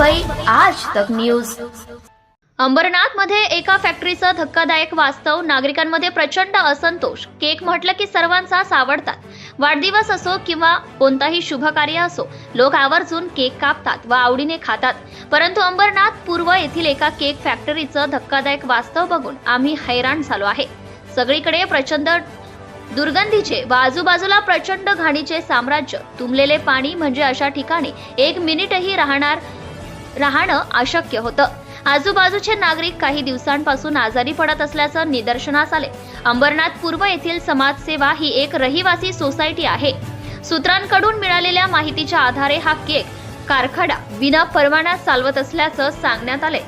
आज तक न्यूज अंबरनाथमध्ये एका फॅक्टरीचं धक्कादायक वास्तव. नागरिकांमध्ये प्रचंड असंतोष. केक म्हटलं की सर्वांचा आवडतात वाढदिवस असो किंवा कोणताही शुभ कार्य असो लोक आवर्जून केक कापतात व आवडीने खातात. परंतु अंबरनाथ पूर्व येथील एका केक फॅक्टरीचं धक्कादायक वास्तव बघून आम्ही हैराण झालो आहे. सगळीकडे प्रचंड दुर्गंधीचे व आजूबाजूला प्रचंड घाणीचे साम्राज्य. तुंबलेले पाणी म्हणजे अशा ठिकाणी एक मिनिटही राहणार राहणं अशक्य होतं. आजूबाजूचे नागरिक काही दिवसांपासून आजारी पडत असल्याचं निदर्शनास आले. अंबरनाथ पूर्व येथील समाजसेवा ही एक रहिवासी सोसायटी आहे. सूत्रांकडून मिळालेल्या माहितीच्या आधारे हा केक कारखाना विना परवाना चालवत असल्याचं सांगण्यात आले.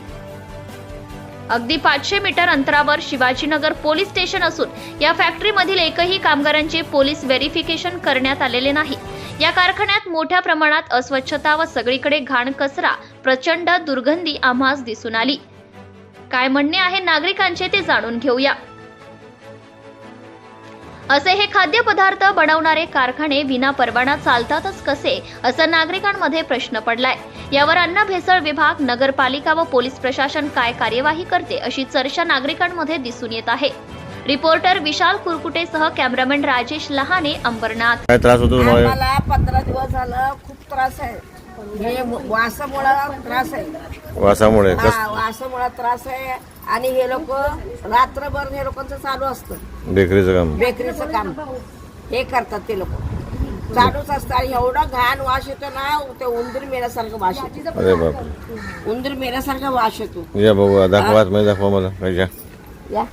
अगदी पाचशे मीटर अंतरावर शिवाजीनगर पोलीस स्टेशन असून या फॅक्टरीमधील एकही कामगारांचे पोलीस व्हेरिफिकेशन करण्यात आलेले नाही. या कारखान्यात मोठ्या प्रमाणात अस्वच्छता व सगळीकडे घाण कचरा प्रचंड दुर्गंधी आम्हास दिसून आली. काय म्हणणे आहे नागरिकांचे ते जाणून घेऊया. असे हे खाद्यपदार्थ बनवणारे कारखाने विना परवाना चालतातच कसे असा नागरिकांमध्ये प्रश्न पडलाय. यावर अन्न भेसळ विभाग नगरपालिका व पोलीस प्रशासन काय कार्यवाही करते अशी चर्चा नागरिकांमध्ये दिसून येत आहे. रिपोर्टर विशाल कुरकुटेसह कॅमेरामॅन राजेश लहाने अंबरनाथ. काय त्रास होतो तुम्हाला आम्हाला पंधरा दिवस झालं खूप त्रास आहे. हे वासामुळं त्रास आहे. वासामुळे कस हा वासामुळं त्रास आहे. आणि हे लोक रात्रभर हे लोकांचं चालू असतं. बेकरीचं काम. बेकरीचं काम. हे करतात ते लोक. चालूच असतं. आणि एवढा घाण वास येतो ना ते उंदीर मेल्यासारखं वास येतो. अरे उंदीर मेल्यासारखा वास येतो. या बघू दाखवा आतमध्ये दाखवा मला. या.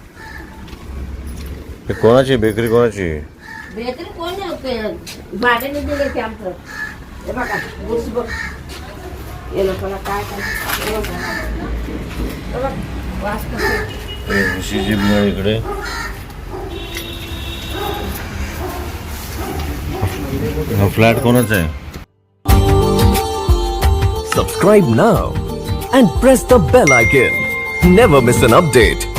हे कोणाची बेकरी कोणाची बेकरी कोण भाड्याने दिले ते आमचं हे बघा बुस बघ हे लोकांना काय हे. हे. हे इकडे हा फ्लॅट कोणाचा आहे Subscribe now and press the bell icon. Never miss an update.